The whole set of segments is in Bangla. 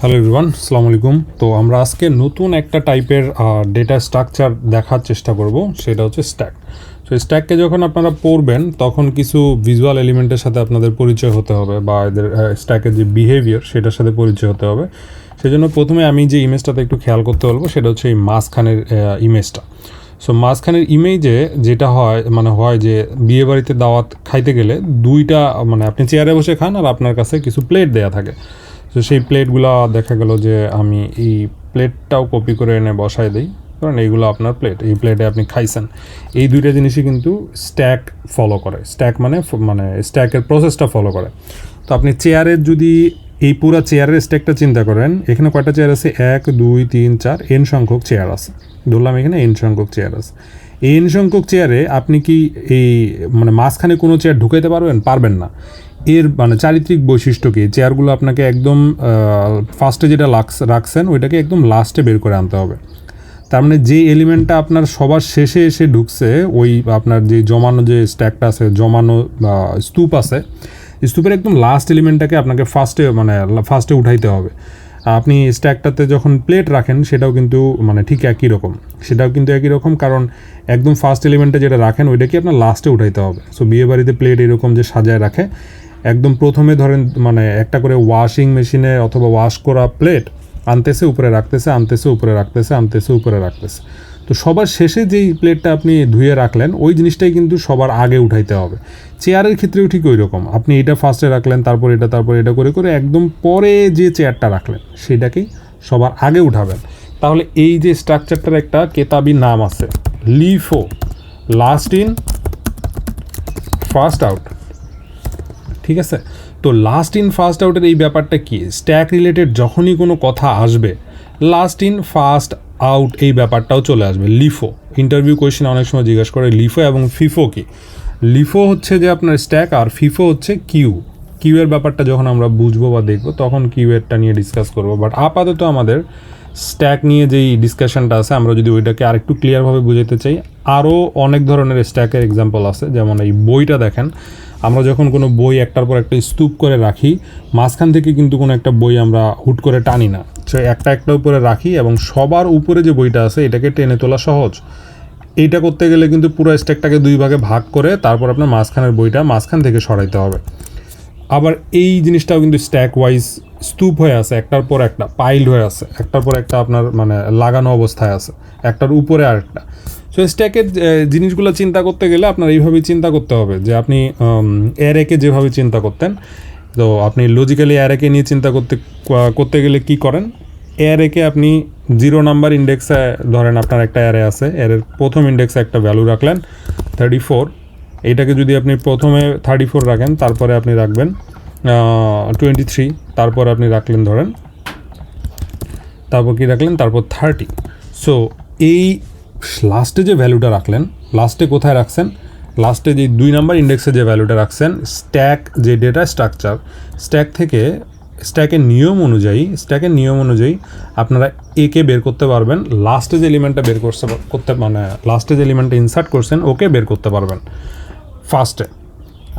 হ্যালো এভরিওয়ান আসসালামু আলাইকুম তো আমরা আজকে নতুন একটা টাইপের ডেটা স্ট্রাকচার দেখার চেষ্টা করব, সেটা হচ্ছে স্ট্যাক তো স্ট্যাককে যখন আপনারা পড়বেন, তখন কিছু ভিজুয়াল এলিমেন্টের সাথে আপনাদের পরিচয় হতে হবে, বা এদের স্ট্যাকের যে বিহেভিয়ার সেটার সাথে পরিচয় হতে হবে। সেজন্য প্রথমে আমি যে ইমেজটাতে একটু খেয়াল করতে বলব, সেটা হচ্ছে এই মাঝখানের ইমেজটা সো মাঝখানের ইমেজে যেটা হয় মানে হয় যে বিয়ে বাড়িতে দাওয়াত খাইতে গেলে দুইটা মানে আপনি চেয়ারে বসে খান আর আপনার কাছে কিছু প্লেট দেয়া থাকে। তো সেই প্লেটগুলো দেখা গেল যে আমি এই প্লেটটাও কপি করে এনে বসায় দিই। কারণ এইগুলো আপনার প্লেট, এই প্লেটে আপনি খাইছেন। এই দুইটা জিনিসই কিন্তু স্ট্যাক ফলো করে। স্ট্যাক মানে মানে স্ট্যাকের প্রসেসটা ফলো করে। তো আপনি চেয়ারের যদি এই পুরো চেয়ারের স্ট্যাকটা চিন্তা করেন, এখানে কয়টা চেয়ার আছে? এক, দুই, তিন, চার এন সংখ্যক চেয়ার আছে। ধরলাম এখানে এন সংখ্যক চেয়ার আছে। এন সংখ্যক চেয়ারে আপনি কি এই মানে মাঝখানে কোনো চেয়ার ঢুকাইতে পারবেন? পারবেন না। এর মানে চারিত্রিক বৈশিষ্ট্য কি? চেয়ারগুলো আপনাকে একদম ফার্স্টে যেটা লাক্স, রাখছেন, ওইটাকে একদম লাস্টে বের করে আনতে হবে। তার মানে যে এলিমেন্টটা আপনার সবার শেষে এসে ঢুকছে, ওই আপনার যে জমানো যে স্ট্যাকটা আছে, জমানো স্তূপ আছে স্তূপের একদম লাস্ট এলিমেন্টটাকে আপনাকে ফার্স্টে মানে ফার্স্টে উঠাইতে হবে। আপনি স্ট্যাকটাতে যখন প্লেট রাখেন, সেটাও কিন্তু মানে ঠিক একই রকম। সেটাও কিন্তু একই রকম, কারণ একদম ফার্স্ট এলিমেন্টে যেটা রাখেন, ওইটাকে আপনার লাস্টে উঠাইতে হবে। সো বিয়ে বাড়িতে প্লেট এরকম যে সাজায় রাখে একদম প্রথমে ধরেন মানে একটা করে ওয়াশিং মেশিনে অথবা ওয়াশ করা প্লেট আনতেছে, উপরে রাখতেছে, আনতেছে, উপরে রাখতেছে, আনতেছে, উপরে রাখতেছে। তো সবার শেষে যেই প্লেটটা আপনি ধুয়ে রাখলেন, ওই জিনিসটাই কিন্তু সবার আগে উঠাইতে হবে। চেয়ারের ক্ষেত্রেও ঠিক ওই রকম। আপনি এটা ফার্স্টে রাখলেন, তারপর এটা তারপর এটা করে করে একদম পরে যে চেয়ারটা রাখলেন, সেটাকেই সবার আগে উঠাবেন। তাহলে এই যে স্ট্রাকচারটার একটা কেতাবি নাম আছে LIFO last in first out ঠিক আছে? তো লাস্ট ইন ফার্স্ট আউটের এই ব্যাপারটা কি? স্ট্যাক রিলেটেড যখনই কোনো কথা আসবে লাস্ট ইন ফার্স্ট আউট এই ব্যাপারটাও চলে আসবে। লিফো ইন্টারভিউ কোয়েশ্চেন অনেক সময় জিজ্ঞেস করে লিফো এবং ফিফো কি? লিফো হচ্ছে যে আপনার স্ট্যাক আর ফিফো হচ্ছে কিউ কিউ এর ব্যাপারটা যখন আমরা বুঝব বা দেখব, তখন কিউ এরটা নিয়ে ডিসকাস করব। বাট আপাতত আমাদের স্ট্যাক নিয়ে যেই ডিসকাশনটা আছে, আমরা যদি ওইটাকে আরেকটু ক্লিয়ারভাবে বুঝাতে চাই আরও অনেক ধরনের স্ট্যাকের এক্সাম্পল আছে। যেমন এই বইটা দেখেন। আমরা যখন কোনো বই একটার পর একটা স্তূপ করে রাখি, মাঝখান থেকে কিন্তু কোনো একটা বই আমরা হুট করে টানি না। সে একটা একটা উপরে রাখি এবং সবার উপরে যে বইটা আছে, এটাকে টেনে তোলা সহজ। এইটা করতে গেলে কিন্তু পুরো স্ট্যাকটাকে দুই ভাগে ভাগ করে তারপর আপনার মাঝখানের বইটা মাঝখান থেকে সরাইতে হবে। আবার এই জিনিসটাও কিন্তু স্ট্যাক ওয়াইজ স্তূপ হয়ে আছে, একটার পর একটা পাইল হয়ে আছে, একটার পর একটা আপনার মানে লাগানো অবস্থায় আছে, একটার উপরে আরেকটা। সো স্ট্যাকের জিনিসগুলো চিন্তা করতে গেলে আপনার এইভাবেই চিন্তা করতে হবে যে আপনি অ্যারেকে যেভাবে চিন্তা করতেন। তো আপনি লজিক্যালি অ্যারেকে নিয়ে চিন্তা করতে করতে গেলে কি করেন? অ্যারেকে আপনি জিরো নাম্বার ইন্ডেক্সে ধরেন আপনার একটা অ্যারে আছে অ্যারের প্রথম ইন্ডেক্সে একটা ভ্যালু রাখলেন থার্টি ফোর এইটাকে যদি আপনি প্রথমে থার্টি ফোর রাখেন, তারপরে আপনি রাখবেন টোয়েন্টি থ্রি তারপর আপনি রাখলেন ধরেন, তারপর কি রাখলেন? তারপর থার্টি সো এই লাস্টে যে ভ্যালুটা রাখলেন, লাস্টে কোথায় রাখছেন? লাস্টে যে দুই নাম্বার ইন্ডেক্সে যে ভ্যালুটা রাখছেন স্ট্যাক যে ডেটা স্ট্রাকচার স্ট্যাক থেকে স্ট্যাকের নিয়ম অনুযায়ী স্ট্যাকের নিয়ম অনুযায়ী আপনারা একে বের করতে পারবেন, লাস্টে যে এলিমেন্টটা বের করতে করতে মানে লাস্টে যে এলিমেন্টটা ইনসার্ট করছেন, ওকে বের করতে পারবেন। ফার্স্টে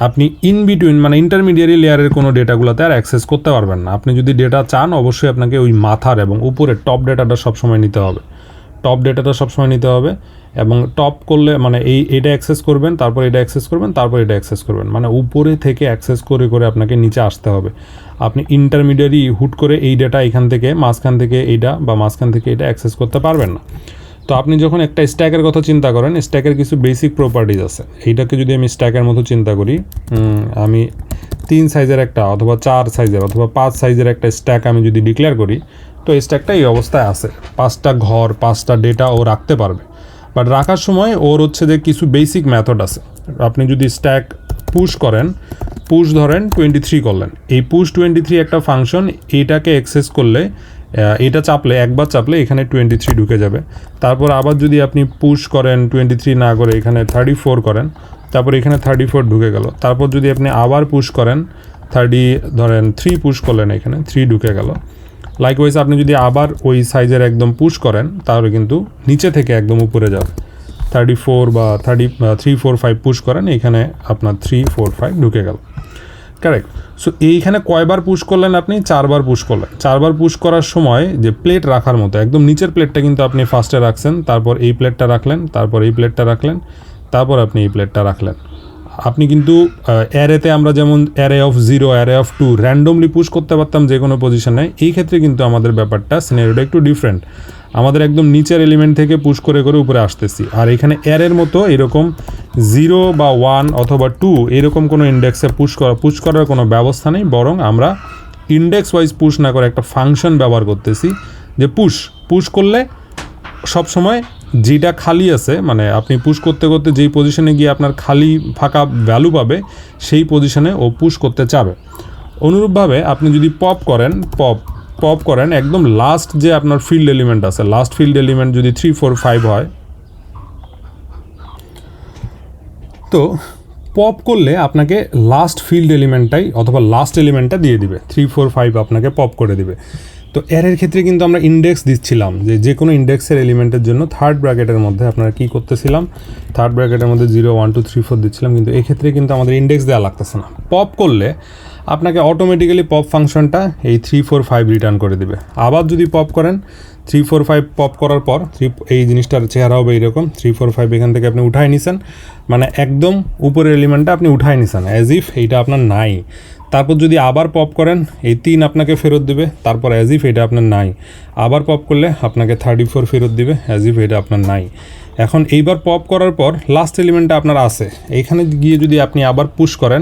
আপনি ইন বিটুইন মানে ইন্টারমিডিয়ারি লেয়ারের কোনো ডেটাগুলোতে আর অ্যাক্সেস করতে পারবেন না। আপনি যদি ডেটা চান, অবশ্যই আপনাকে ওই মাথার এবং উপরের টপ ডেটাটা সবসময় নিতে হবে। টপ ডেটাটা সবসময় নিতে হবে এবং টপ করলে মানে এই এটা অ্যাক্সেস করবেন, তারপর এটা অ্যাক্সেস করবেন, তারপর এটা অ্যাক্সেস করবেন। মানে উপরে থেকে অ্যাক্সেস করে করে আপনাকে নিচে আসতে হবে। আপনি ইন্টারমিডিয়ারি হুট করে এই ডেটা এখান থেকে, মাঝখান থেকে এইটা বা মাঝখান থেকে এটা অ্যাক্সেস করতে পারবেন না। তো আপনি যখন একটা স্ট্যাকের কথা চিন্তা করেন স্ট্যাকের কিছু বেসিক প্রপার্টিজ আছে। এইটাকে যদি আমি স্ট্যাকের মতো চিন্তা করি আমি তিন সাইজের একটা অথবা চার সাইজের অথবা পাঁচ সাইজের একটা স্ট্যাক আমি যদি ডিক্লেয়ার করি তো এই স্ট্যাকটা এই অবস্থায় আছে। পাঁচটা ঘর, পাঁচটা ডেটা ও রাখতে পারবে। বাট রাখার সময় ওর হচ্ছে যে কিছু বেসিক মেথড আছে। আপনি যদি স্ট্যাক পুশ করেন পুশ ধরেন টোয়েন্টি থ্রি করলেন। এই পুশ টোয়েন্টি থ্রি একটা ফাংশন এইটাকে অ্যাক্সেস করলে এটা চাপলে, একবার চাপলে এখানে টোয়েন্টি থ্রি ঢুকে যাবে। তারপর আবার যদি আপনি পুশ করেন টোয়েন্টি থ্রি না করে এখানে থার্টি ফোর করেন, তারপর এখানে থার্টি ফোর ঢুকে গেল। তারপর যদি আপনি আবার পুশ করেন থার্টি ধরেন থ্রি পুশ করলেন এখানে থ্রি ঢুকে গেল। লাইকওয়াইজ আপনি যদি আবার ওই সাইজের একদম পুশ করেন, তাহলে কিন্তু নিচে থেকে একদম উপরে যাবে। থার্টি ফোর বা thirty three four five push করেন, এখানে আপনার থ্রি ফোর ফাইভ ঢুকে গেল। কারেক্ট সো এইখানে কয়বার পুশ করলেন আপনি? চারবার পুশ করলেন। চারবার পুশ করার সময় যে প্লেট রাখার মতো, একদম নিচের প্লেটটা কিন্তু আপনি ফার্স্টে রাখছেন, তারপর এই প্লেটটা রাখলেন, তারপর এই প্লেটটা রাখলেন, তারপর আপনি এই প্লেটটা রাখলেন। আপনি কিন্তু অ্যারেতে আমরা যেমন array of zero array of two randomly push করতে পারতাম যে কোনো পজিশনে এই ক্ষেত্রে কিন্তু আমাদের ব্যাপারটা সিনারিওটা একটু ডিফারেন্ট আমাদের একদম নিচের এলিমেন্ট থেকে পুশ করে করে উপরে আসতেছি। আর এখানে অ্যারের মতো এরকম জিরো বা ওয়ান অথবা টু এরকম কোনো ইন্ডেক্সে পুশ করা পুশ করার কোনো ব্যবস্থা নেই, বরং আমরা ইন্ডেক্স ওয়াইজ পুশ না করে একটা ফাংশন ব্যবহার করতেছি, যে পুশ পুশ করলে সব সময় যেটা খালি আছে মানে আপনি পুশ করতে করতে যেই পজিশনে গিয়ে আপনার খালি ফাঁকা ভ্যালু পাবে, সেই পজিশনে ও পুশ করতে চাবে। অনুরূপভাবে আপনি যদি পপ করেন পপ পপ করেন, একদম লাস্ট যে আপনার ফিল্ড এলিমেন্ট আছে লাস্ট ফিল্ড এলিমেন্ট যদি থ্রি ফোর ফাইভ হয়, তো পপ করলে আপনাকে লাস্ট ফিল্ড এলিমেন্টটাই অথবা লাস্ট এলিমেন্টটা দিয়ে দিবে। থ্রি ফোর ফাইভ আপনাকে পপ করে দিবে। তো এর ক্ষেত্রে কিন্তু আমরা ইন্ডেক্স দিচ্ছিলাম যে যে কোনো ইন্ডেক্সের এলিমেন্টের জন্য থার্ড ব্র্যাকেটের মধ্যে আপনারা কী করতেছিলাম? থার্ড ব্র্যাকেটের মধ্যে zero one two three four দিচ্ছিলাম, কিন্তু এক্ষেত্রে কিন্তু আমাদের ইন্ডেক্স দেওয়া লাগতেছে না। পপ করলে আপনাকে অটোমেটিক্যালি পপ ফাংশনটা এই থ্রি ফোর ফাইভ রিটার্ন করে দিবে। আবার যদি পপ করেন থ্রি ফোর ফাইভ পপ করার পর থ্রি এই জিনিসটার চেহারা হবে এইরকম থ্রি ফোর ফাইভ এখান থেকে আপনি উঠায় নিছেন মানে একদম উপরের এলিমেন্টটা আপনি উঠায় নিছেন অ্যাজ ইফ এইটা আপনার নাই। তারপর যদি আবার পপ করেন, এই তিন আপনাকে ফেরত দেবে, তারপর অ্যাজ ইফ এটা আপনার নাই। আবার পপ করলে আপনাকে থার্টি ফোর ফেরত দেবে অ্যাজ ইফ এটা আপনার নাই। এখন এইবার পপ করার পর লাস্ট এলিমেন্টটা আপনার আছে। এইখানে গিয়ে যদি আপনি আবার পুশ করেন,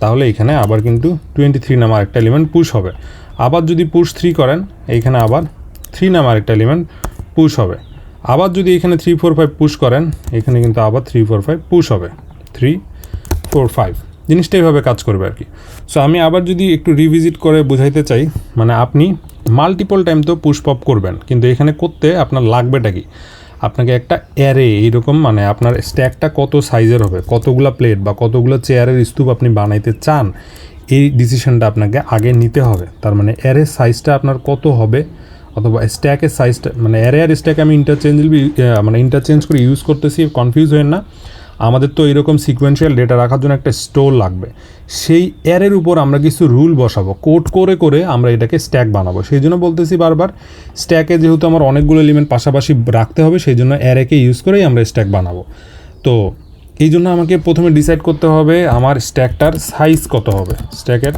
তাহলে এখানে আবার কিন্তু টোয়েন্টি থ্রি নামার একটা এলিমেন্ট পুশ হবে। আবার যদি পুশ থ্রি করেন এইখানে আবার থ্রি নামার একটা এলিমেন্ট পুশ হবে। আবার যদি এখানে থ্রি ফোর ফাইভ পুশ করেন, এখানে কিন্তু আবার থ্রি ফোর ফাইভ পুশ হবে। থ্রি ফোর ফাইভ জিনিসটা এইভাবে কাজ করবে আর কি। সো আমি আবার যদি একটু রিভিজিট করে বোঝাইতে চাই মানে আপনি মাল্টিপল টাইম তো পুশ পপ করবেন, কিন্তু এখানে করতে আপনার লাগবেটা কি? আপনাকে একটা অ্যারে এইরকম মানে আপনার স্ট্যাকটা কত সাইজের হবে, কতগুলো প্লেট বা কতগুলো চেয়ারের স্তূপ আপনি বানাইতে চান, এই ডিসিশনটা আপনাকে আগে নিতে হবে। তার মানে অ্যারের সাইজটা আপনার কত হবে, অথবা স্ট্যাকের সাইজটা মানে অ্যারে আর স্ট্যাক আমি ইন্টারচেঞ্জেবলি মানে ইন্টারচেঞ্জ করে ইউজ করতেছি কনফিউজ হয়ে না। আমাদের তো এরকম সিকোয়েন্সিয়াল ডেটা রাখার জন্য একটা স্টোর লাগবে। সেই অ্যারের উপর আমরা কিছু রুল বসাবো। কোড করে করে আমরা এটাকে স্ট্যাক বানাবো। সেই জন্য বলতেছি বারবার স্ট্যাকে যেহেতু আমার অনেকগুলো এলিমেন্ট পাশাপাশি রাখতে হবে, সেই জন্য অ্যারেকে ইউজ করেই আমরা স্ট্যাক বানাবো। তো এই জন্য আমাকে প্রথমে ডিসাইড করতে হবে আমার স্ট্যাকটার সাইজ কত হবে। স্ট্যাকের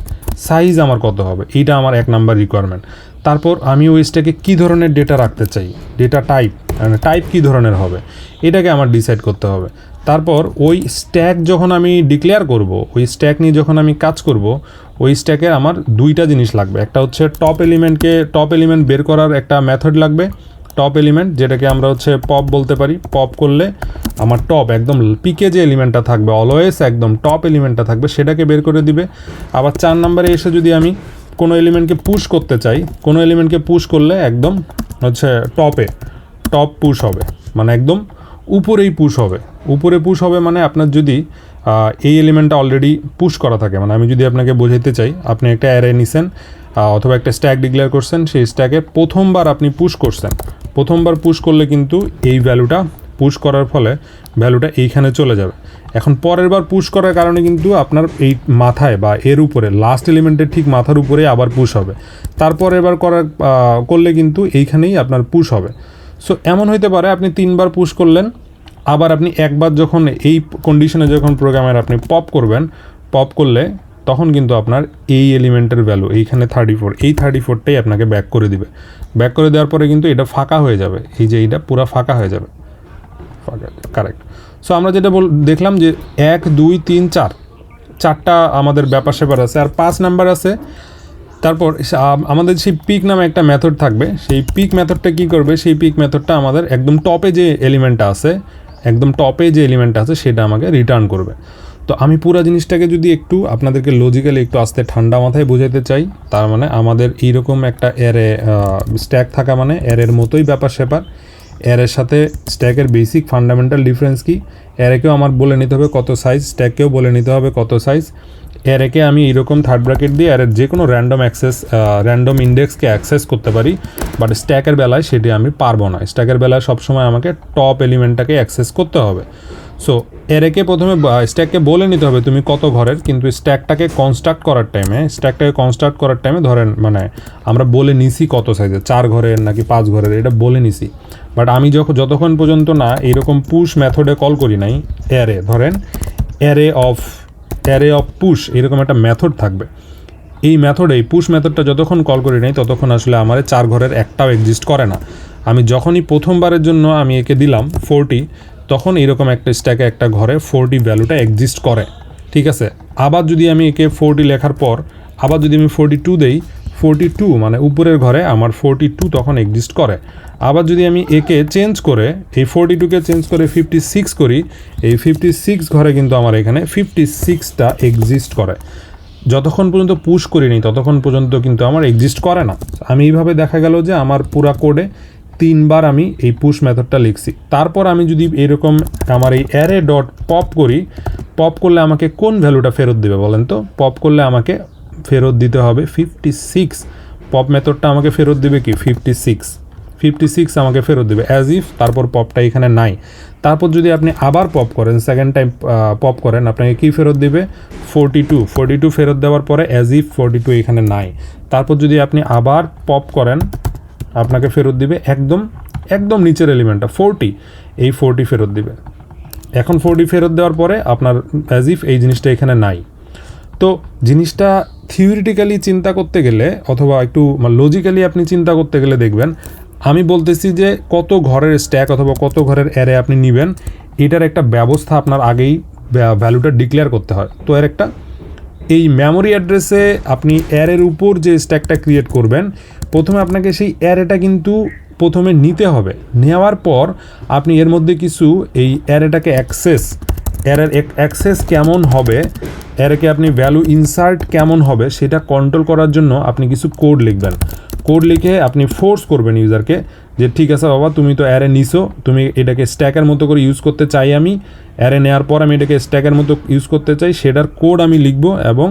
সাইজ আমার কত হবে। এইটা আমার এক নাম্বার রিকোয়ারমেন্ট তারপর আমি ওই স্ট্যাকে কী ধরনের ডেটা রাখতে চাই? ডেটা টাইপ মানে টাইপ কী ধরনের হবে? এটাকে আমার ডিসাইড করতে হবে। তারপর ওই স্ট্যাক যখন আমি ডিক্লেয়ার করব, ওই স্ট্যাক নিয়ে যখন আমি কাজ করব, ওই স্ট্যাকের আমার দুইটা জিনিস লাগবে। একটা হচ্ছে টপ এলিমেন্টকে টপ এলিমেন্ট বের করার একটা মেথড লাগবে। টপ এলিমেন্ট যেটাকে আমরা হচ্ছে পপ বলতে পারি। পপ করলে আমার টপ একদম পিকে যে এলিমেন্টটা থাকবে অলওয়েজ একদম টপ এলিমেন্টটা থাকবে, সেটাকে বের করে দিবে। আবার চার নম্বরে এসে যদি আমি কোনো এলিমেন্টকে পুশ করতে চাই, কোনো এলিমেন্টকে পুশ করলে একদম হচ্ছে টপে টপ পুশ হবে। মানে একদম উপরেই পুশ হবে। উপরে পুশ হবে মানে আপনার যদি এই এলিমেন্টটা অলরেডি পুশ করা থাকে। মানে আমি যদি আপনাকে বোঝাইতে চাই, আপনি একটা অ্যারে নিছেন অথবা একটা স্ট্যাক ডিক্লেয়ার করছেন, সেই স্ট্যাকে প্রথমবার আপনি পুশ করছেন। প্রথমবার পুশ করলে কিন্তু এই ভ্যালুটা পুশ করার ফলে ভ্যালুটা এইখানে চলে যাবে। এখন পরের বার পুশ করার কারণে কিন্তু আপনার এই মাথায় বা এর উপরে লাস্ট এলিমেন্টের ঠিক মাথার উপরে আবার পুশ হবে। তারপর এবার করার করলে কিন্তু এইখানেই আপনার পুশ হবে। সো এমন হইতে পারে আপনি তিনবার পুশ করলেন আবার আপনি একবার যখন এই কন্ডিশনে যখন প্রোগ্রামের আপনি পপ করবেন পপ করলে তখন কিন্তু আপনার এই এলিমেন্টের ভ্যালু এইখানে থার্টি ফোর এই থার্টি ফোরটাই আপনাকে ব্যাক করে দিবে। ব্যাক করে দেওয়ার পরে কিন্তু এটা ফাঁকা হয়ে যাবে। এই যে এইটা পুরো ফাঁকা হয়ে যাবে। ফাঁকা কারেক্ট সো আমরা যেটা বল, দেখলাম যে এক, দুই, তিন, চার, চারটা আমাদের ব্যাপার স্যাপার আছে। আর পাঁচ নাম্বার আছে, তারপর আমাদের সেই পিক নামে একটা মেথড থাকবে। সেই পিক মেথডটা কি করবে? সেই পিক মেথডটা আমাদের একদম টপে যে এলিমেন্টটা আছে একদম টপে যে এলিমেন্ট আছে, সেটা আমাকে রিটার্ন করবে। তো আমি পুরো জিনিসটাকে যদি একটু আপনাদেরকে লজিক্যালি একটু আস্তে ঠান্ডা মাথায় বোঝাতে চাই, তার মানে আমাদের এইরকম একটা এরে স্ট্যাক থাকা মানে এরের মতোই ব্যাপার স্যাপার। এরের সাথে স্ট্যাকের বেসিক ফান্ডামেন্টাল ডিফারেন্স কী? এরেকেও আমার বলে নিতে হবে কত সাইজ স্ট্যাককেও বলে নিতে হবে কত সাইজ এরেকে আমি এরকম থার্ড ব্র্যাকেট দিয়ে এরের যে কোনো র্যান্ডম অ্যাক্সেস র্যান্ডম ইন্ডেক্সকে অ্যাক্সেস করতে পারি বাট স্ট্যাকের বেলায় সেটি আমি পারব না। স্ট্যাকের বেলায় সবসময় আমাকে টপ এলিমেন্টটাকে অ্যাক্সেস করতে হবে। সো এরেকে প্রথমে স্ট্যাককে বলে নিতে হবে তুমি কত ঘরের, কিন্তু স্ট্যাকটাকে কনস্ট্রাক্ট করার টাইমে স্ট্যাকটাকে কনস্ট্রাক্ট করার টাইমে ধরেন মানে আমরা বলে নিছি কত সাইজের চার ঘরের নাকি পাঁচ ঘরের, এটা বলে নিছি। বাট আমি যখন যতক্ষণ পর্যন্ত না এরকম পুশ মেথডে কল করি নাই অ্যারে ধরেন array of array of push এরকম একটা মেথড থাকবে। এই মেথডে এই পুশ মেথডটা যতক্ষণ কল করি নাই, ততক্ষণ আসলে আমার চার ঘরের একটাও এক্সিস্ট করে না। আমি যখনই প্রথমবারের জন্য আমি একে দিলাম ফোরটি তখন এরকম একটা স্ট্যাকে একটা ঘরে ফোরটি ভ্যালুটা এক্সিস্ট করে। ঠিক আছে? আবার যদি আমি একে ফোরটি লেখার পর, আবার যদি আমি ফোরটি টু দেই ফোরটি টু মানে উপরের ঘরে আমার ফোরটি টু তখন এক্সিস্ট করে। আবার যদি আমি একে চেঞ্জ করে, এই ফোরটি টুকে চেঞ্জ করে ফিফটি সিক্স করি, এই ফিফটি সিক্স ঘরে কিন্তু আমার এখানে ফিফটি সিক্সটা এক্সিস্ট করে। যতক্ষণ পর্যন্ত পুশ করিনি, ততক্ষণ পর্যন্ত কিন্তু আমার এক্সিস্ট করে না। আমি এইভাবে দেখা গেল যে আমার পুরা কোডে তিনবার আমি এই পুশ মেথডটা লিখছি। তারপর আমি যদি এরকম আমার এই অ্যারে ডট পপ করি পপ করলে আমাকে কোন ভ্যালুটা ফেরত দেবে বলেন তো? পপ করলে আমাকে ফেরত দিতে হবে। ফিফটি সিক্স পপ মেথডটা আমাকে ফেরত দেবে কি? ফিফটি সিক্স ফিফটি সিক্স আমাকে ফেরত দেবে। অ্যাজ ইফ তারপর পপটা এখানে নাই। তারপর যদি আপনি আবার পপ করেন সেকেন্ড টাইম পপ করেন, আপনাকে কী ফেরত দেবে? ফোরটি টু ফোরটি টু ফেরত দেওয়ার পরে অ্যাজ ইফ ফোরটি টু এখানে নাই। তারপর যদি আপনি আবার পপ করেন, আপনাকে ফেরত দিবে একদম একদম নিচের এলিমেন্টটা ফোরটি এই ফোরটি ফেরত দিবে। এখন ফোরটি ফেরত দেওয়ার পরে আপনার অ্যাজ ইফ এই জিনিসটা এখানে নাই। তো জিনিসটা থিওরিটিক্যালি চিন্তা করতে গেলে অথবা একটু লজিক্যালি আপনি চিন্তা করতে গেলে দেখবেন, আমি বলতেছি যে কত ঘরের স্ট্যাক অথবা কত ঘরের অ্যারে আপনি নেবেন, এটার একটা ব্যবস্থা আপনার আগেই ভ্যালুটা ডিক্লেয়ার করতে হয়। তো এর একটা, এই মেমোরি অ্যাড্রেসে আপনি অ্যারের উপর যে স্ট্যাকটা ক্রিয়েট করবেন, প্রথমে আপনাকে সেই অ্যারেটা কিন্তু প্রথমে নিতে হবে। নেওয়ার পর আপনি এর মধ্যে কিছু এই অ্যারেটাকে অ্যাক্সেস, অ্যারের অ্যাক্সেস কেমন হবে, অ্যারেকে আপনি ভ্যালু ইনসার্ট কেমন হবে সেটা কন্ট্রোল করার জন্য আপনি কিছু কোড লিখবেন। কোড লিখে আপনি ফোর্স করবেন ইউজারকে যে, ঠিক আছে বাবা, তুমি তো অ্যারে নিছো, তুমি এটাকে স্ট্যাকের মতো করে ইউজ করতে চাই আমি। অ্যারে নেওয়ার পর আমি এটাকে স্ট্যাকের মতো ইউজ করতে চাই, সেটার কোড আমি লিখব এবং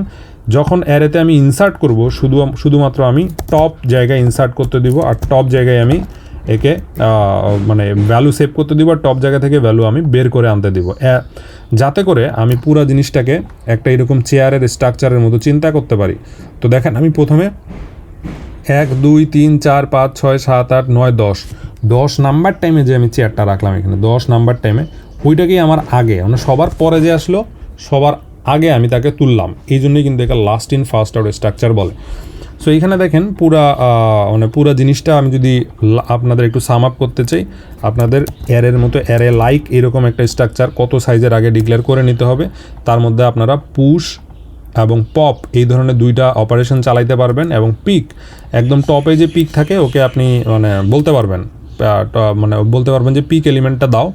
যখন অ্যারেতে আমি ইনসার্ট করব, শুধু, শুধুমাত্র আমি টপ জায়গায় ইনসার্ট করতে দিব, আর টপ জায়গায় আমি একে মানে ভ্যালু সেভ করতে দিব আর টপ জায়গা থেকে ভ্যালু আমি বের করে আনতে দিব। যাতে করে আমি পুরো জিনিসটাকে একটা এরকম চেয়ারের স্ট্রাকচারের মতো চিন্তা করতে পারি। তো দেখেন, আমি প্রথমে এক, দুই, তিন, চার, পাঁচ, ছয়, সাত, আট, নয়, দশ। দশ নাম্বার টাইমে যে আমি চেয়ারটা রাখলাম এখানে, দশ নাম্বার টাইমে ওইটাকেই আমার আগে মানে সবার পরে যে আসলো, সবার আগে আমি তাকে তুললাম। এই জন্যই কিন্তু এটা last in first out structure বলে। সো এইখানে দেখেন পুরা মানে পুরা জিনিসটা আমি যদি আপনাদের একটু সাম আপ করতে চাই, আপনাদের অ্যারের মতো অ্যারে লাইক এরকম একটা স্ট্রাকচার কত সাইজের আগে ডিক্লেয়ার করে নিতে হবে, তার মধ্যে আপনারা পুশ এবং পপ এই ধরনের দুইটা অপারেশন চালাইতে পারবেন এবং পিক একদম টপে যে পিক থাকে, ওকে আপনি মানে বলতে পারবেন মানে বলতে পারবেন যে পিক এলিমেন্টটা দাও।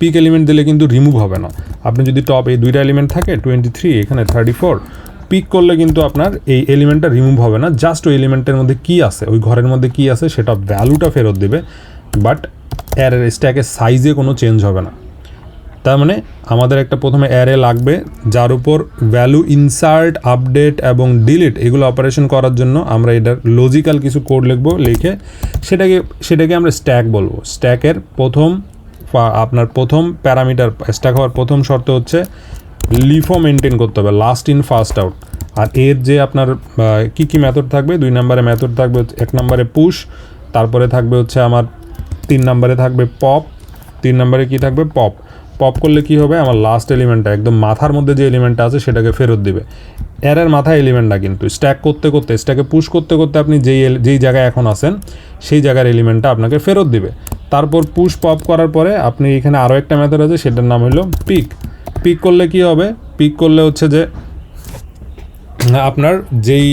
পিক এলিমেন্ট দিলে কিন্তু রিমুভ হবে না। আপনি যদি টপ এই দুইটা এলিমেন্ট থাকে টোয়েন্টি থ্রি এখানে থার্টি ফোর পিক করলে কিন্তু আপনার এই এলিমেন্টটা রিমুভ হবে না। জাস্ট ওই এলিমেন্টের মধ্যে কী আছে, ওই ঘরের মধ্যে কী আছে, সেটা ভ্যালুটা ফেরত দেবে। বাট এর স্ট্যাকের সাইজে কোনো চেঞ্জ হবে না। তার মানে আমাদের একটা প্রথমে অ্যারে লাগবে, যার উপর ভ্যালু ইনসার্ট আপডেট এবং ডিলিট এগুলো অপারেশন করার জন্য আমরা এটার লজিক্যাল কিছু কোড লিখব, লিখে সেটাকে সেটাকে আমরা স্ট্যাক বলব। স্ট্যাকের প্রথম, আপনার প্রথম প্যারামিটার স্ট্যাক হওয়ার প্রথম শর্ত হচ্ছে লিফো মেনটেন করতে হবে লাস্ট ইন ফার্স্ট আউট আর এর যে আপনার কী কী মেথড থাকবে? দুই নম্বরে মেথড থাকবে, এক নম্বরে পুশ তারপরে থাকবে হচ্ছে আমার, তিন নম্বরে থাকবে পপ তিন নম্বরে কি থাকবে? পপ পপ করলে কি হবে? আমার লাস্ট এলিমেন্টটা একদম মাথার মধ্যে যে এলিমেন্টটা আছে, সেটাকে ফেরত দিবে। এরের মাথায় এলিমেন্টটা কিন্তু স্ট্যাক করতে করতে স্ট্যাকে পুশ করতে করতে আপনি যেই যেই জায়গায় এখন আছেন, সেই জায়গার এলিমেন্টটা আপনাকে ফেরত দিবে। তারপর পুশ পপ করার পরে, আপনি এখানে আরও একটা মেথড আছে, সেটার নাম হলো পিক পিক করলে কি হবে? পিক করলে হচ্ছে যে, আপনার যেই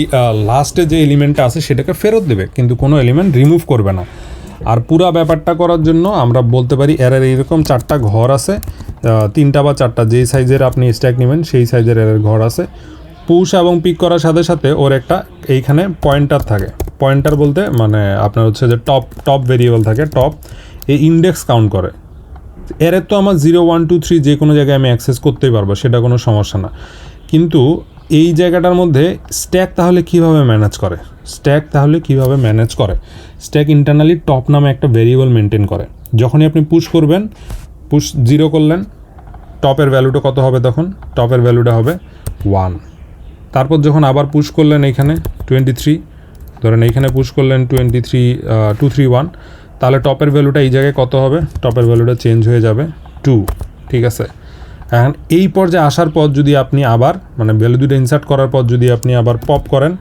লাস্টে যে এলিমেন্টটা আছে সেটাকে ফেরত দেবে, কিন্তু কোনো এলিমেন্ট রিমুভ করবে না। আর পুরা ব্যাপারটা করার জন্য আমরা বলতে পারি এরের এইরকম চারটা ঘর আছে তিনটা বা চারটা, যেই সাইজের আপনি স্ট্যাক নেবেন সেই সাইজের এরের ঘর আছে। পুশ এবং পিক করার সাথে সাথে ওর একটা এইখানে পয়েন্টার থাকে। পয়েন্টার বলতে মানে আপনার হচ্ছে যে টপ টপ ভেরিয়েবল থাকে টপ এই ইন্ডেক্স কাউন্ট করে। এরের তো আমার জিরো ওয়ান টু থ্রি যে কোনো জায়গায় আমি অ্যাক্সেস করতেই পারব, সেটা কোনো সমস্যা না। কিন্তু এই জায়গাটার মধ্যে স্ট্যাক তাহলে কীভাবে ম্যানেজ করে? স্ট্যাক তাহলে কীভাবে ম্যানেজ করে? স্ট্যাক ইন্টারনালি টপ নামে একটা ভেরিয়েবল মেনটেন করে। যখনই আপনি পুশ করবেন পুশ জিরো করলেন টপের ভ্যালুটা কত হবে তখন? টপের ভ্যালুটা হবে ওয়ান তারপর যখন আবার পুশ করলেন এইখানে টোয়েন্টি থ্রি ধরেন এইখানে পুশ করলেন twenty three two three one তাহলে টপের ভ্যালুটা এই জায়গায় কত হবে? টপের ভ্যালুটা চেঞ্জ হয়ে যাবে টু ঠিক আছে? এখন এই পর্যায়ে আসার পর যদি আপনি আবার মানে ভ্যালু দুটো ইনসার্ট করার পর যদি আপনি আবার পপ করেন,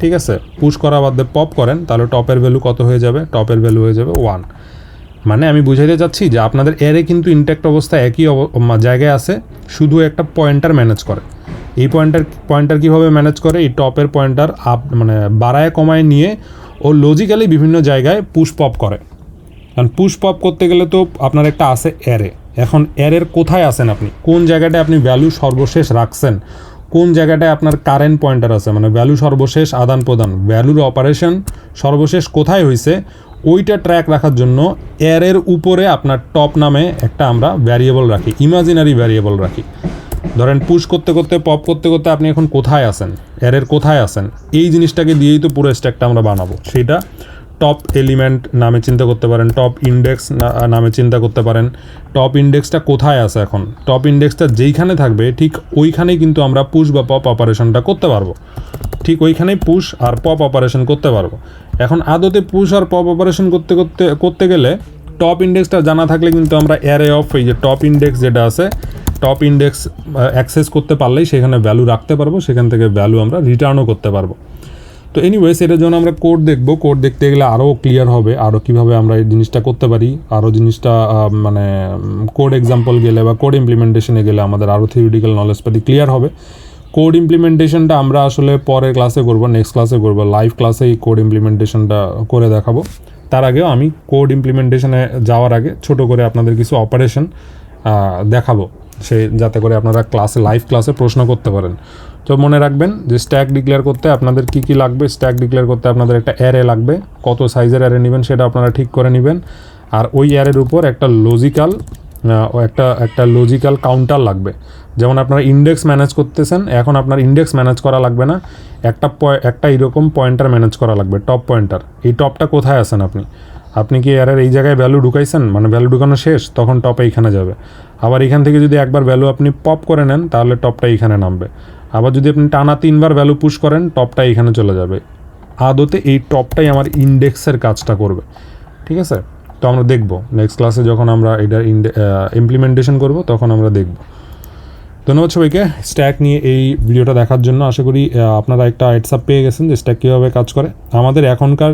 ঠিক আছে? পুশ করা বাদে পপ করেন, তাহলে টপের ভ্যালু কত হয়ে যাবে? টপের ভ্যালু হয়ে যাবে ওয়ান মানে আমি বুঝাইতে চাচ্ছি যে আপনাদের এরে কিন্তু ইনট্যাক্ট অবস্থা একই জায়গায় আছে, শুধু একটা পয়েন্টার ম্যানেজ করে। এই পয়েন্টার পয়েন্টার কীভাবে ম্যানেজ করে? এই টপের পয়েন্টার আপ মানে বাড়ায় কমায় নিয়ে ও লজিক্যালি বিভিন্ন জায়গায় পুশ পপ করে। কারণ পুশ পপ করতে গেলে তো আপনার একটা আছে অ্যারে এখন অ্যারের কোথায় আছেন আপনি? কোন জায়গাটায় আপনি ভ্যালু সর্বশেষ রাখছেন? কোন জায়গাটায় আপনার কারেন্ট পয়েন্টার আছে? মানে ভ্যালু সর্বশেষ, আদান প্রদান। ভ্যালুর অপারেশন সর্বশেষ কোথায় হয়েছে ওইটা ট্র্যাক রাখার জন্য অ্যারের উপরে আপনার টপ নামে একটা আমরা ভ্যারিয়েবল রাখি ইমাজিনারি ভ্যারিয়েবল রাখি। ধরেন পুশ করতে করতে পপ করতে করতে আপনি এখন কোথায় আছেন? এরের কোথায় আছেন? এই জিনিসটাকে দিয়েই তো পুরো স্ট্যাকটা আমরা বানাবো। সেটা টপ এলিমেন্ট নামে চিন্তা করতে পারেন টপ ইন্ডেক্স নামে চিন্তা করতে পারেন। টপ ইন্ডেক্সটা কোথায় আছে এখন? টপ ইন্ডেক্সটা যেইখানে থাকবে, ঠিক ওইখানেই কিন্তু আমরা পুশ বা পপ অপারেশনটা করতে পারব। ঠিক ওইখানেই পুশ আর পপ অপারেশন করতে পারব। এখন আদতে পুশ আর পপ অপারেশন করতে করতে করতে গেলে টপ ইন্ডেক্সটা জানা থাকলে কিন্তু আমরা অ্যারে অফ এই যে টপ ইন্ডেক্স যেটা আছে টপ ইন্ডেক্স অ্যাক্সেস করতে পারলেই সেখানে ভ্যালু রাখতে পারব, সেখান থেকে ভ্যালু আমরা রিটার্নও করতে পারব। তো এনিওয়েস এটার জন্য আমরা কোড দেখব। কোড দেখতে গেলে আরও ক্লিয়ার হবে আরও কীভাবে আমরা এই জিনিসটা করতে পারি। আরও জিনিসটা মানে কোড এক্সাম্পল গেলে বা কোড ইমপ্লিমেন্টেশনে গেলে আমাদের আরও থিওরিটিক্যাল নলেজ পাতি ক্লিয়ার হবে। কোড ইমপ্লিমেন্টেশনটা আমরা আসলে পরের ক্লাসে করব নেক্সট ক্লাসে করব। লাইভ ক্লাসে এই কোড ইমপ্লিমেন্টেশনটা করে দেখাবো। তার আগেও আমি কোড ইমপ্লিমেন্টেশনে যাওয়ার আগে ছোট করে আপনাদের কিছু অপারেশন দেখাবো। সে যাতে করে আপনারা ক্লাসে লাইভ ক্লাসে প্রশ্ন করতে পারেন। তো মনে রাখবেন যে স্ট্যাক ডিক্লেয়ার করতে আপনাদের কি কি লাগবে? স্ট্যাক ডিক্লেয়ার করতে আপনাদের একটা অ্যারে লাগবে। কত সাইজের অ্যারে নেবেন সেটা আপনারা ঠিক করে নেবেন। আর ওই অ্যারের উপর একটা লজিক্যাল একটা একটা লজিক্যাল কাউন্টার লাগবে। যেমন আপনারা ইন্ডেক্স ম্যানেজ করতেছেন, এখন আপনার ইন্ডেক্স ম্যানেজ করা লাগবে না। একটা একটা এরকম পয়েন্টার ম্যানেজ করা লাগবে টপ পয়েন্টার এই টপটা কোথায় আছেন আপনি? আপনি কি এর এই জায়গায় ভ্যালু ঢুকাইছেন? মানে ভ্যালু ঢুকানো শেষ, তখন টপ এইখানে যাবে। আবার এখান থেকে যদি একবার ভ্যালু আপনি পপ করে নেন, তাহলে টপটা এইখানে নামবে। আবার যদি আপনি টানা তিনবার ভ্যালু পুশ করেন টপটা এইখানে চলে যাবে। আদতে এই টপটাই আমার ইন্ডেক্সের কাজটা করবে। ঠিক আছে? তো আমরা দেখব। নেক্সট ক্লাসে যখন আমরা এটার ইমপ্লিমেন্টেশন করব, তখন আমরা দেখব। ধন্যবাদ সবাইকে। স্ট্যাক নিয়ে এই ভিডিওটা দেখার জন্য আশা করি আপনারা একটা হেডসআপ পেয়ে গেছেন যে স্ট্যাক কীভাবে কাজ করে। আমাদের এখনকার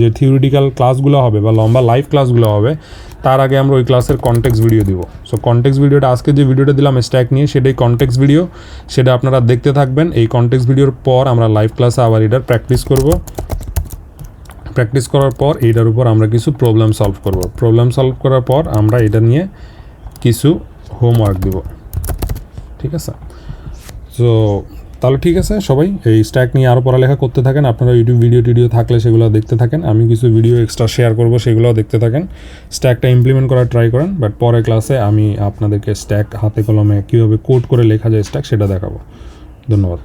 যে থিওরিটিক্যাল ক্লাসগুলো হবে বা লম্বা লাইভ ক্লাসগুলো হবে, তার আগে আমরা ওই ক্লাসের কন্টেক্স ভিডিও দিব। সো কন্টেক্স ভিডিওটা আজকে যে ভিডিওটা দিলাম স্ট্যাক নিয়ে, সেটাই কন্টেক্স ভিডিও সেটা আপনারা দেখতে থাকবেন। এই কন্টেক্স ভিডিওর পর আমরা লাইভ ক্লাসে আবার এটার প্র্যাকটিস করব। প্র্যাকটিস করার পর এইটার উপর আমরা কিছু প্রবলেম সলভ করব। প্রবলেম সলভ করার পর আমরা এটা নিয়ে কিছু হোমওয়ার্ক দিব। ঠিক আছে? তো তাহলে ঠিক আছে সবাই, এই স্ট্যাক নিয়ে আরও পড়ালেখা করতে থাকেন। আপনারা ইউটিউব ভিডিও টিডিও থাকলে সেগুলো দেখতে থাকেন। আমি কিছু ভিডিও এক্সট্রা শেয়ার করব, সেগুলোও দেখতে থাকেন। স্ট্যাকটা ইমপ্লিমেন্ট করার ট্রাই করেন বাট পরের ক্লাসে আমি আপনাদেরকে স্ট্যাক হাতে কলমে কীভাবে কোড করে লেখা যায় স্ট্যাক সেটা দেখাবো। ধন্যবাদ।